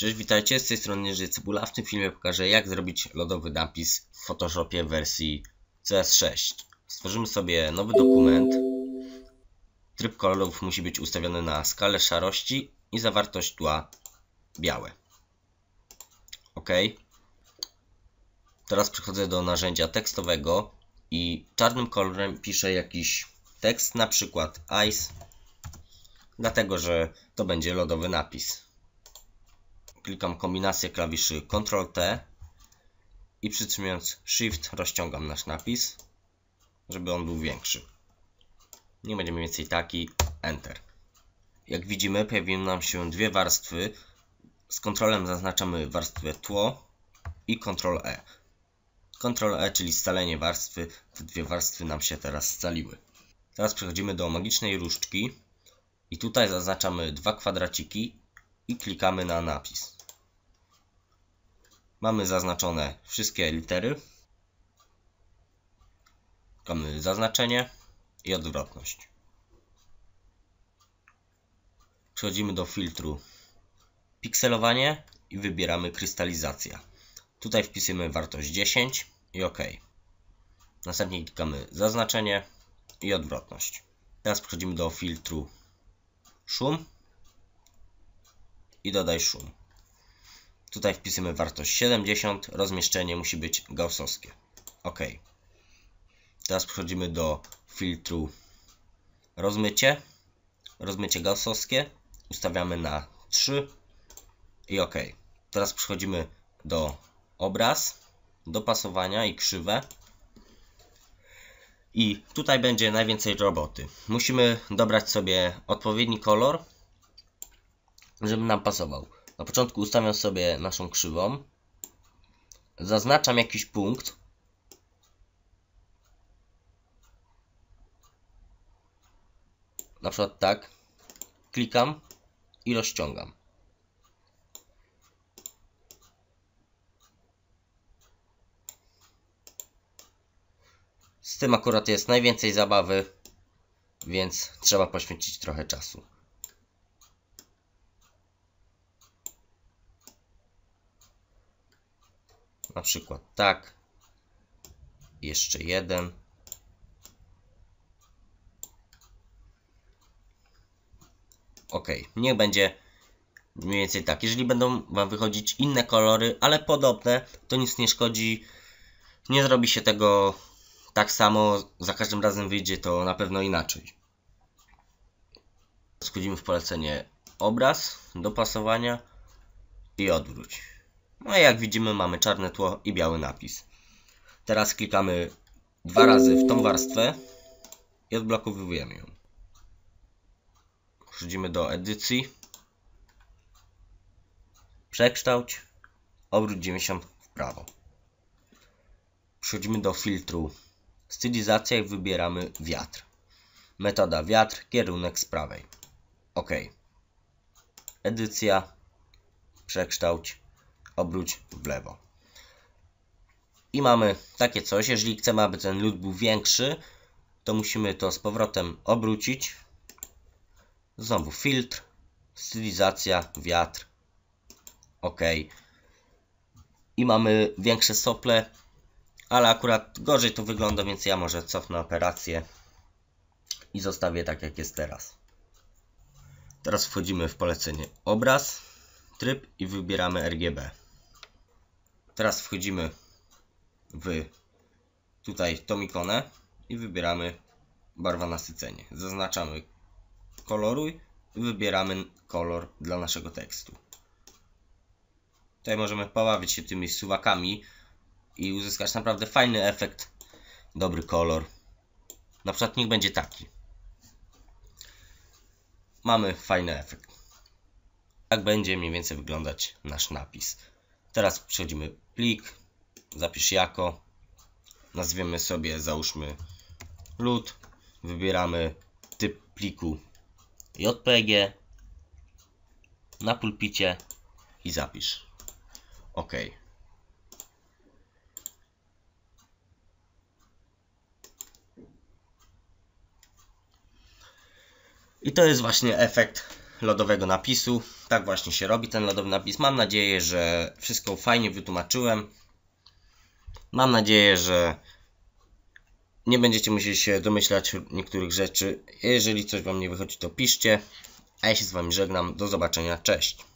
Cześć, witajcie, z tej strony Jerzy Cebula. W tym filmie pokażę jak zrobić lodowy napis w Photoshopie w wersji CS6. Stworzymy sobie nowy dokument. Tryb kolorów musi być ustawiony na skalę szarości i zawartość tła białe. OK. Teraz przechodzę do narzędzia tekstowego i czarnym kolorem piszę jakiś tekst, na przykład ice, dlatego że to będzie lodowy napis klikam kombinację klawiszy Ctrl-T i przytrzymując Shift rozciągam nasz napis, żeby on był większy. Nie będzie mniej więcej taki, Enter. Jak widzimy pojawiły nam się dwie warstwy. Z kontrolem zaznaczamy warstwę tło i Ctrl-E. Ctrl-E, czyli scalenie warstwy, te dwie warstwy nam się teraz scaliły. Teraz przechodzimy do magicznej różdżki i tutaj zaznaczamy dwa kwadraciki i klikamy na napis. Mamy zaznaczone wszystkie litery. Klikamy zaznaczenie i odwrotność. Przechodzimy do filtru pikselowanie i wybieramy krystalizacja. Tutaj wpisujemy wartość 10 i OK. Następnie klikamy zaznaczenie i odwrotność. Teraz przechodzimy do filtru szum i dodaj szum. Tutaj wpisujemy wartość 70, rozmieszczenie musi być gaussowskie. OK. Teraz przechodzimy do filtru rozmycie. Rozmycie gaussowskie ustawiamy na 3 i OK. Teraz przechodzimy do obraz, dopasowania i krzywe. I tutaj będzie najwięcej roboty. Musimy dobrać sobie odpowiedni kolor, żeby nam pasował. Na początku ustawiam sobie naszą krzywą. Zaznaczam jakiś punkt. Na przykład tak. Klikam i rozciągam. Z tym akurat jest najwięcej zabawy, więc trzeba poświęcić trochę czasu. Na przykład tak. Jeszcze jeden. Ok, niech będzie mniej więcej tak. Jeżeli będą Wam wychodzić inne kolory, ale podobne, to nic nie szkodzi. Nie zrobi się tego tak samo, za każdym razem wyjdzie to na pewno inaczej. Schodzimy w polecenie obraz, dopasowania i odwróć. No i jak widzimy mamy czarne tło i biały napis. Teraz klikamy dwa razy w tą warstwę i odblokowujemy ją. Przechodzimy do edycji. Przekształć. Obróć 90 w prawo. Przechodzimy do filtru stylizacja i wybieramy wiatr. Metoda wiatr, kierunek z prawej. OK. Edycja. Przekształć obróć w lewo. I mamy takie coś, jeżeli chcemy, aby ten lód był większy, to musimy to z powrotem obrócić. Znowu filtr, stylizacja, wiatr. OK. I mamy większe sople, ale akurat gorzej to wygląda, więc ja może cofnę operację i zostawię tak jak jest teraz. Teraz wchodzimy w polecenie obraz, tryb i wybieramy RGB. Teraz wchodzimy w tutaj tą ikonę i wybieramy barwa nasycenie. Zaznaczamy koloruj i wybieramy kolor dla naszego tekstu. Tutaj możemy pobawić się tymi suwakami i uzyskać naprawdę fajny efekt, dobry kolor. Na przykład niech będzie taki. Mamy fajny efekt. Tak będzie mniej więcej wyglądać nasz napis. Teraz przechodzimy plik, zapisz jako, nazwiemy sobie, załóżmy lud, wybieramy typ pliku JPG, na pulpicie i zapisz. OK. I to jest właśnie efekt lodowego napisu. Tak właśnie się robi ten lodowy napis. Mam nadzieję, że wszystko fajnie wytłumaczyłem. Mam nadzieję, że nie będziecie musieli się domyślać niektórych rzeczy. Jeżeli coś Wam nie wychodzi, to piszcie. A ja się z Wami żegnam. Do zobaczenia. Cześć.